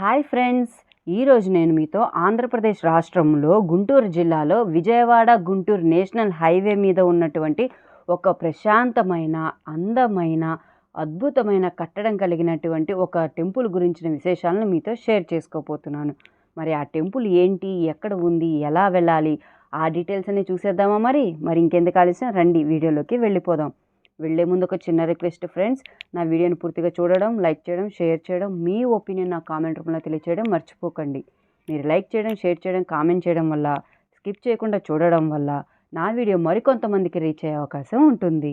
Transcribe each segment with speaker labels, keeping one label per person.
Speaker 1: Hi friends ఈరోజు నేను మీతో ఆంధ్రప్రదేశ్ రాష్ట్రంలో గుంటూరు జిల్లాలో విజయవాడ గుంటూరు నేషనల్ హైవే మీద ఉన్నటువంటి ఒక ప్రశాంతమైన అందమైన అద్భుతమైన కట్టడం కలిగినటువంటి ఒక టెంపుల్ గురించిన విశేషాలను మీతో షేర్ చేసుకోబోతున్నాను. మరి ఆ టెంపుల్ ఏంటి ఎక్కడ ఉంది ఎలా వెళ్ళాలి ఆ డీటెయిల్స్ అన్ని చూసేద్దామా మరి? మరి ఇంకెందుకు ఆలస్యం? రండి వీడియోలోకి వెళ్ళిపోదాం. వెళ్ళే ముందు ఒక చిన్న రిక్వెస్ట్ ఫ్రెండ్స్. నా వీడియోని పూర్తిగా చూడడం లైక్ చేయడం షేర్ చేయడం మీ ఒపీనియన్ నా కామెంట్ రూపంలో తెలియచేయడం మర్చిపోకండి. మీరు లైక్ చేయడం షేర్ చేయడం కామెంట్ చేయడం వల్ల స్కిప్ చేయకుండా చూడడం వల్ల నా వీడియో మరికొంతమందికి రీచ్ అయ్యే అవకాశం ఉంటుంది.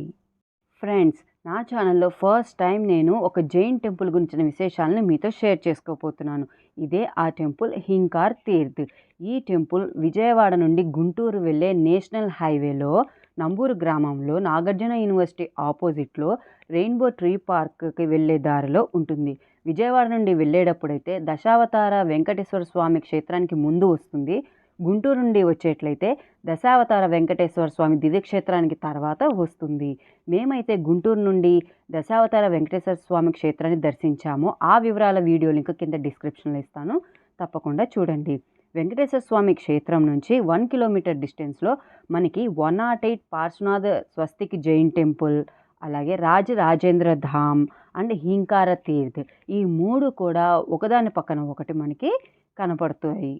Speaker 1: ఫ్రెండ్స్ నా ఛానల్లో ఫస్ట్ టైం నేను ఒక జైన్ టెంపుల్ గురించిన విశేషాలను మీతో షేర్ చేసుకోబోతున్నాను. ఇదే ఆ టెంపుల్ హింకార్ తీర్థ్. ఈ టెంపుల్ విజయవాడ నుండి గుంటూరు వెళ్ళే నేషనల్ హైవేలో నంబూరు గ్రామంలో నాగార్జున యూనివర్సిటీ ఆపోజిట్లో రెయిన్బో ట్రీ పార్క్కి వెళ్ళే దారిలో ఉంటుంది. విజయవాడ నుండి వెళ్ళేటప్పుడైతే దశావతార వెంకటేశ్వర స్వామి క్షేత్రానికి ముందు వస్తుంది. గుంటూరు నుండి వచ్చేట్లయితే దశావతార వెంకటేశ్వర స్వామి దివ్యక్షేత్రానికి తర్వాత వస్తుంది. మేమైతే గుంటూరు నుండి దశావతార వెంకటేశ్వర స్వామి క్షేత్రాన్ని దర్శించాము. ఆ వివరాల వీడియో లింక్ కింద డిస్క్రిప్షన్లో ఇస్తాను. తప్పకుండా చూడండి. వెంకటేశ్వర స్వామి క్షేత్రం నుంచి వన్ కిలోమీటర్ డిస్టెన్స్లో మనకి వన్ నాట్ ఎయిట్ పార్శ్వనాథ్ స్వస్తికి జైన్ టెంపుల్ అలాగే రాజ రాజేంద్ర ధామ్ అండ్ హీంకార తీర్థ్. ఈ మూడు కూడా ఒకదాని పక్కన ఒకటి మనకి కనపడుతాయి.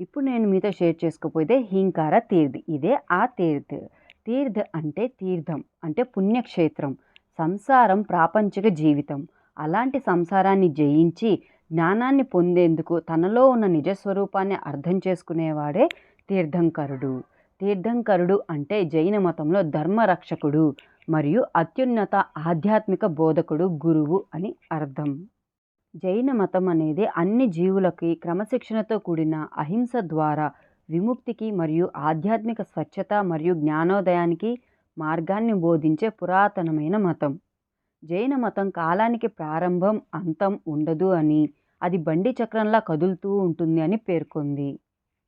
Speaker 1: ఇప్పుడు నేను మీతో షేర్ చేసుకోపోతే హీంకార తీర్థ్. ఇదే ఆ తీర్థ్. తీర్థ్ అంటే తీర్థం అంటే పుణ్యక్షేత్రం సంసారం ప్రాపంచిక జీవితం. అలాంటి సంసారాన్ని జయించి జ్ఞానాన్ని పొందేందుకు తనలో ఉన్న నిజస్వరూపాన్ని అర్థం చేసుకునేవాడే తీర్థంకరుడు. తీర్థంకరుడు అంటే జైన మతంలో ధర్మరక్షకుడు మరియు అత్యున్నత ఆధ్యాత్మిక బోధకుడు గురువు అని అర్థం. జైన మతం అనేది అన్ని జీవులకి క్రమశిక్షణతో కూడిన అహింస ద్వారా విముక్తికి మరియు ఆధ్యాత్మిక స్వచ్ఛత మరియు జ్ఞానోదయానికి మార్గాన్ని బోధించే పురాతనమైన మతం. జైన మతం కాలానికి ప్రారంభం అంతం ఉండదు అని అది బండి చక్రంలా కదులుతూ ఉంటుంది అని పేర్కొంది.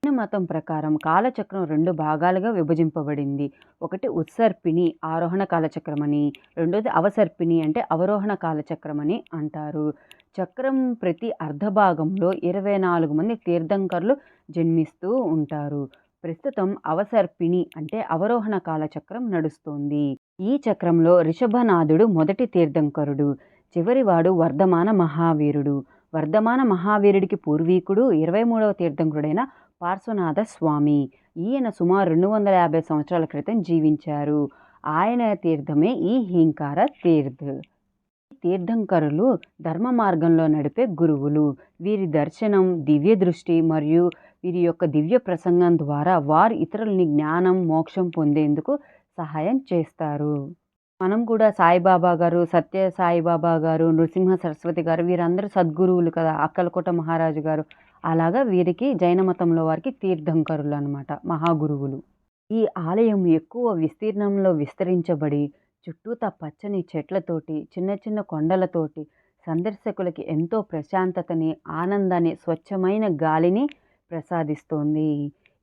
Speaker 1: జైన మతం ప్రకారం కాలచక్రం రెండు భాగాలుగా విభజింపబడింది. ఒకటి ఉత్సర్పిణి ఆరోహణ కాలచక్రమని రెండోది అవసర్పిణి అంటే అవరోహణ కాలచక్రమని అంటారు. చక్రం ప్రతి అర్ధభాగంలో ఇరవై నాలుగు మంది తీర్థంకర్లు జన్మిస్తూ ఉంటారు. ప్రస్తుతం అవసర్పిణి అంటే అవరోహణ కాలచక్రం నడుస్తోంది. ఈ చక్రంలో రిషభనాథుడు మొదటి తీర్థంకరుడు. చివరివాడు వర్ధమాన మహావీరుడు. వర్ధమాన మహావీరుడికి పూర్వీకుడు ఇరవై మూడవ తీర్థంకుడైన పార్శ్వనాథ స్వామి. ఈయన సుమారు రెండు వందల యాభై సంవత్సరాల క్రితం జీవించారు. ఆయన తీర్థమే ఈ హీంకార తీర్థ్. తీర్థంకరులు ధర్మ మార్గంలో నడిపే గురువులు. వీరి దర్శనం దివ్య దృష్టి మరియు వీరి యొక్క దివ్య ప్రసంగం ద్వారా వారు ఇతరులని జ్ఞానం మోక్షం పొందేందుకు సహాయం చేస్తారు. మనం కూడా సాయిబాబా గారు సత్య సాయిబాబా గారు నృసింహ సరస్వతి గారు వీరందరూ సద్గురువులు కదా అక్కలకోట మహారాజు గారు. అలాగా వీరికి జైన మతంలో వారికి తీర్థంకరులు అనమాట మహాగురువులు. ఈ ఆలయం ఎక్కువ విస్తీర్ణంలో విస్తరించబడి చుట్టూతా పచ్చని చెట్లతోటి చిన్న చిన్న కొండలతోటి సందర్శకులకి ఎంతో ప్రశాంతతని ఆనందాన్ని స్వచ్ఛమైన గాలిని ప్రసాదిస్తోంది.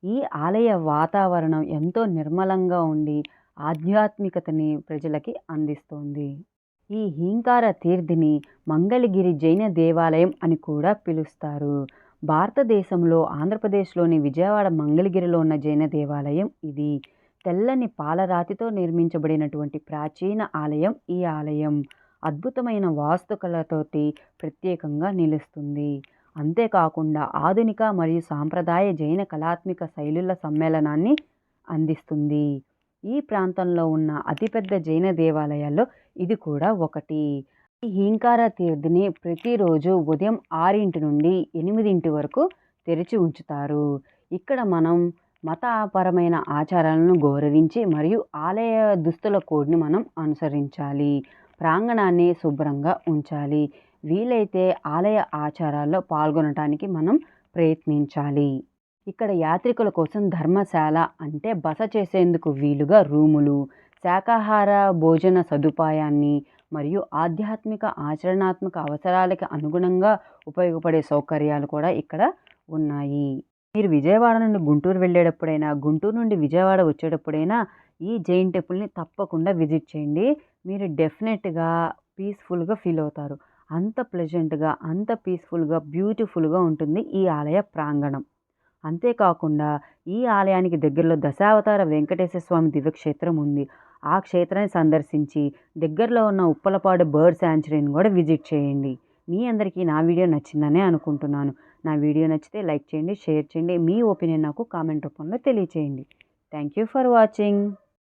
Speaker 1: ఈ ఆలయ వాతావరణం ఎంతో నిర్మలంగా ఉండి ఆధ్యాత్మికతని ప్రజలకి అందిస్తోంది. ఈ హీంకార తీర్థిని మంగళగిరి జైన దేవాలయం అని కూడా పిలుస్తారు. భారతదేశంలో ఆంధ్రప్రదేశ్లోని విజయవాడ మంగళగిరిలో ఉన్న జైన దేవాలయం ఇది. తెల్లని పాలరాతితో నిర్మించబడినటువంటి ప్రాచీన ఆలయం ఈ ఆలయం. అద్భుతమైన వాస్తుకలతోటి ప్రత్యేకంగా నిలుస్తుంది. అంతేకాకుండా ఆధునిక మరియు సాంప్రదాయ జైన కళాత్మిక శైలుల సమ్మేళనాన్ని అందిస్తుంది. ఈ ప్రాంతంలో ఉన్న అతిపెద్ద జైన దేవాలయాల్లో ఇది కూడా ఒకటి. ఈ హీంకార తీర్థిని ప్రతిరోజు ఉదయం ఆరింటి నుండి ఎనిమిదింటి వరకు తెరిచి ఉంచుతారు. ఇక్కడ మనం మతపరమైన ఆచారాలను గౌరవించి మరియు ఆలయ దుస్తుల కోడ్ని మనం అనుసరించాలి. ప్రాంగణాన్ని శుభ్రంగా ఉంచాలి. వీలైతే ఆలయ ఆచారాల్లో పాల్గొనడానికి మనం ప్రయత్నించాలి. ఇక్కడ యాత్రికుల కోసం ధర్మశాల అంటే బస చేసేందుకు వీలుగా రూములు శాకాహార భోజన సదుపాయాన్ని మరియు ఆధ్యాత్మిక ఆచరణాత్మక అవసరాలకి అనుగుణంగా ఉపయోగపడే సౌకర్యాలు కూడా ఇక్కడ ఉన్నాయి. మీరు విజయవాడ నుండి గుంటూరు వెళ్ళేటప్పుడైనా గుంటూరు నుండి విజయవాడ వచ్చేటప్పుడైనా ఈ జైన్ టెంపుల్ని తప్పకుండా విజిట్ చేయండి. మీరు డెఫినెట్గా పీస్ఫుల్గా ఫీల్ అవుతారు. అంత ప్లెజెంట్గా అంత పీస్ఫుల్గా బ్యూటిఫుల్గా ఉంటుంది ఈ ఆలయ ప్రాంగణం. అంతేకాకుండా ఈ ఆలయానికి దగ్గరలో దశావతార వెంకటేశ్వర స్వామి దివ్యక్షేత్రం ఉంది. ఆ క్షేత్రాన్ని సందర్శించి దగ్గరలో ఉన్న ఉప్పలపాడు బర్డ్ శాంచురీని కూడా విజిట్ చేయండి. మీ అందరికీ నా వీడియో నచ్చిందనే అనుకుంటున్నాను. నా వీడియో నచ్చితే లైక్ చేయండి షేర్ చేయండి. మీ ఒపీనియన్ నాకు కామెంట్ రూపంలో తెలియచేయండి. Thank you for watching.